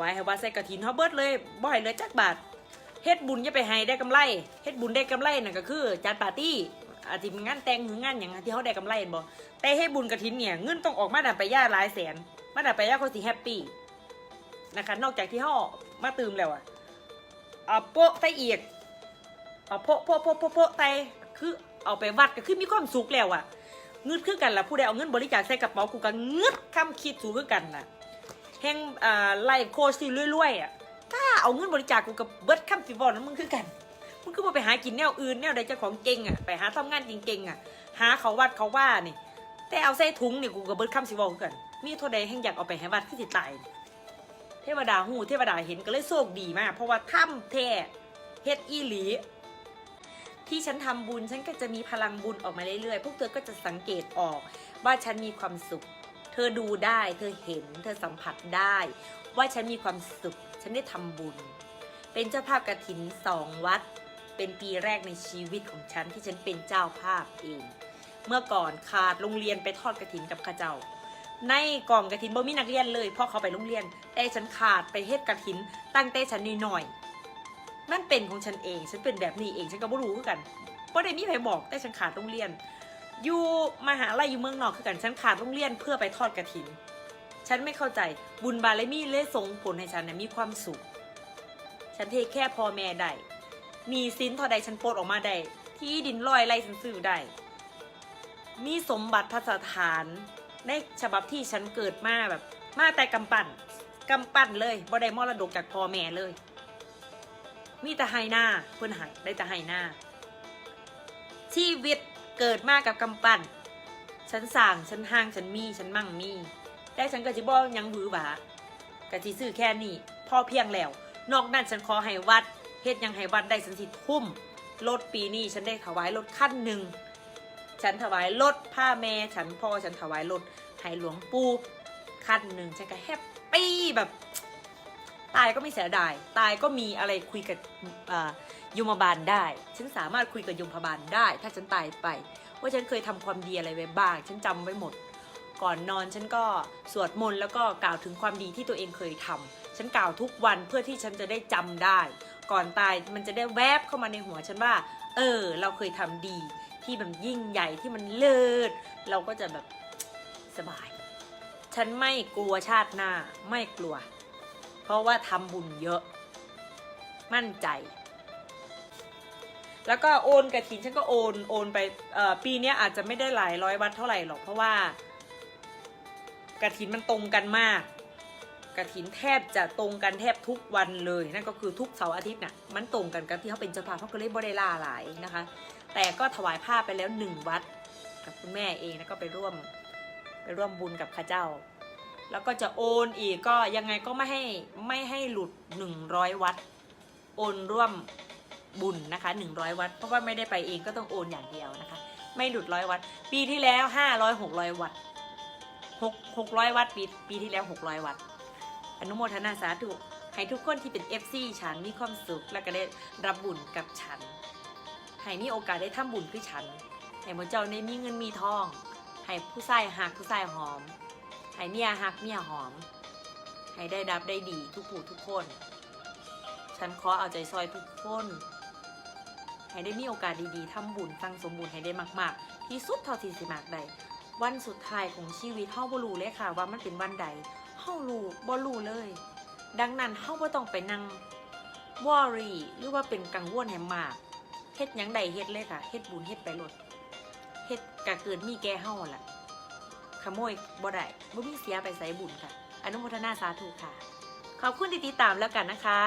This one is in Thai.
วายให้วัดใส่กระถินเฮาเบิดเลยบ่ให้เลือจักบาทเฮ็ดบุญอย่าไปให้ได้กำไรเฮ็ดบุญได้กำไรนั่นก็คือจัดปาร์ตี้อาจสิมีงานแต่งหรืองานหยังที่เฮาได้กำไรเห็นบ่แต่ให้บุญกระถินเนี่ยเงินต้องออกมาดาไปย่าหลายแสน มาดาไปย่าเขาสิแฮปปี้นะคะนอกจากที่เฮามาตื่มแล้วอะเอาโปะใส่อียกเอาโปะโปะโปะโปะโปะใส่คือเอาไปวัดก็คือมีความสุขแล้วอะเงืดคือกันล่ะผู้ใดเอาเงินบริจาคใส่กระเป๋ากูก็เงืดคำคิดสูคือกันน่ะ แห่งอ่าไล่โคซีรวยๆอะกล้าเอาเงินบริจาคกูกับเบิร์ดคัมฟิบอลนั้นมึงคือกันมึงคือมาไปหากินแนวอื่นแนวใดเจ้าของเก่งอะไปหาทำงานเก่งๆอะ หาเขาวัดเขาว่านี่ แต่เอาใส่ถุงนี่กูกับเบิร์ดคัมฟิบอลกันมีเท่าใดแห่งอยากเอาไปให้วัดคือสิตายเทวดาหูเทวดาเห็นก็เลยโชคดีมาก เพราะว่าถ้ำแท้เฮ็ดอีหลี ที่ฉันทำบุญฉันก็จะมีพลังบุญออกมาเรื่อยๆ พวกเธอก็จะสังเกตออกว่าฉันมีความสุข เธอดูได้ เธอเห็น เธอสัมผัสได้ ว่าฉันมีความสุข ฉันได้ทำบุญ เป็นเจ้าภาพกระถินสองวัด เป็นปีแรกในชีวิตของฉันที่ฉันเป็นเจ้าภาพเอง เมื่อก่อนขาดโรงเรียนไปทอดกระถินกับข้าเจ้า ในกล่องกระถินบ่มีนักเรียนเลยเพราะเขาไปโรงเรียน แต่ฉันขาดไปเฮ็ดกระถิน ตั้งแต่ฉันนิดหน่อยๆนั่นเป็นของฉันเอง ฉันเป็นแบบนี้เอง ฉันก็บ่รู้คือกันบ่ได้มีใครบอก แต่ฉันขาดโรงเรียน อยู่มหาลัยอยู่เมืองนอกคือกันฉันขาดโรงเรียนเพื่อไปทอดกระถิน ฉันไม่เข้าใจบุญบารมีเลยส่งผลให้ฉันนะมีความสุข ฉันเทแค่พ่อแม่ได้มีสินเท่าใดฉันปลดออกมาได้ที่ดินลอยไรฉันซื้อได้มีสมบัติพัสถานในฉบับที่ฉันเกิดมาแบบ มาแต่กำปั้นกำปั้นเลยบ่ได้มรดกจากพ่อแม่เลย มีแต่ให้หน้าเพื่อนหายได้แต่ให้หน้าชีวิต เกิดมากับกำปั้นฉันสั่งฉันห้างฉันมีฉันมั่งมีแต่ฉันก็จะบอกยังหวือหวากะทิซื้อแค่นี้พ่อเพียงแล้ว นอกนั้นฉันขอให้วัดเฮ็ดยังให้วัดได้ฉันสิทุ่มรถปีนี้ฉันได้ถวายรถขั้นหนึ่งฉันถวายรถผ้าแม่ฉันพ่อฉันถวายรถให้หลวงปู่ขั้นหนึ่งฉันก็แฮปปี้แบบ ตายก็ไม่เสียดาย ตายก็มีอะไรคุยกับยมบาลได้ ฉันสามารถคุยกับยมพบาลได้ ถ้าฉันตายไป ว่าฉันเคยทำความดีอะไรไว้บ้าง ฉันจำไว้หมด ก่อนนอนฉันก็สวดมนต์แล้วก็กล่าวถึงความดีที่ตัวเองเคยทำฉันกล่าวทุกวันเพื่อที่ฉันจะได้จำได้ ก่อนตายมันจะได้แวบเข้ามาในหัวฉันว่า เออ เราเคยทำดีที่แบบยิ่งใหญ่ที่มันเลิศเราก็จะแบบสบาย ฉันไม่กลัวชาติหน้าไม่กลัว เพราะว่าทำบุญเยอะ มั่นใจ แล้วก็โอนกระถินฉันก็โอนโอนไปปีนี้อาจจะไม่ได้หลายร้อยวัดเท่าไหร่หรอกเพราะว่ากระถินมันตรงกันมากกระถินแทบจะตรงกันแทบทุกวันเลยนั่นก็คือทุกเสาร์อาทิตย์น่ะมันตรงกันกับที่เขาเป็นเจ้าภาพเขาก็เลยบริล่าหลายนะคะ แต่ก็ถวายผ้าไปแล้วหนึ่งวัดกับคุณแม่เองแล้วก็ไปร่วมไปร่วมบุญกับข้าเจ้า แล้วก็จะโอนอีกก็ยังไงก็ไม่ให้ไม่ให้หลุดหนึ่งร้อยวัดโอนร่วมบุญนะคะหนึ่งร้อยวัดเพราะว่าไม่ได้ไปเองก็ต้องโอนอย่างเดียวนะคะ ไม่หลุดร้อยวัดปีที่แล้วห้าร้อยหกร้อยวัดหกหกร้อยวัดปีปีที่แล้วหกร้อยวัดอนุโมทนาสาธุให้ทุกคนที่เป็น FC ฉันมีความสุขและก็ได้รับบุญกับฉันให้มีโอกาสได้ทำบุญคือฉันให้หมเจ้าได้มีเงินมีทองให้ผู้ชายหักผู้ชายหอม ให้เมียหักเมียหอม ให้ได้ดับได้ดีทุกผู้ทุกคน ฉันขอเอาใจซอยทุกคน ให้ได้มีโอกาสดีๆทำบุญสร้างสมบูรณ์ให้ได้มาก ๆ ที่สุดเท่าที่สิมากได้วันสุดท้ายของชีวิตเฮาบ่รู้เลยค่ะ ว่ามันเป็นวันใดเฮารู้บ่รู้เลย ดังนั้นเฮาบ่ต้องไปนั่งวอรี่หรือว่าเป็นกังวลให้มากเฮ็ดหยังใดเฮ็ดเลยค่ะเฮ็ดบุญเฮ็ดไปโลดเฮ็ดกะเกิดมีแก่เฮาล่ะ ขโมยบ่ได้บ่มีเสียไปใส่บุญค่ะ อนุโมทนาสาธุค่ะ ขอบคุณที่ติดตามแล้วกันนะคะ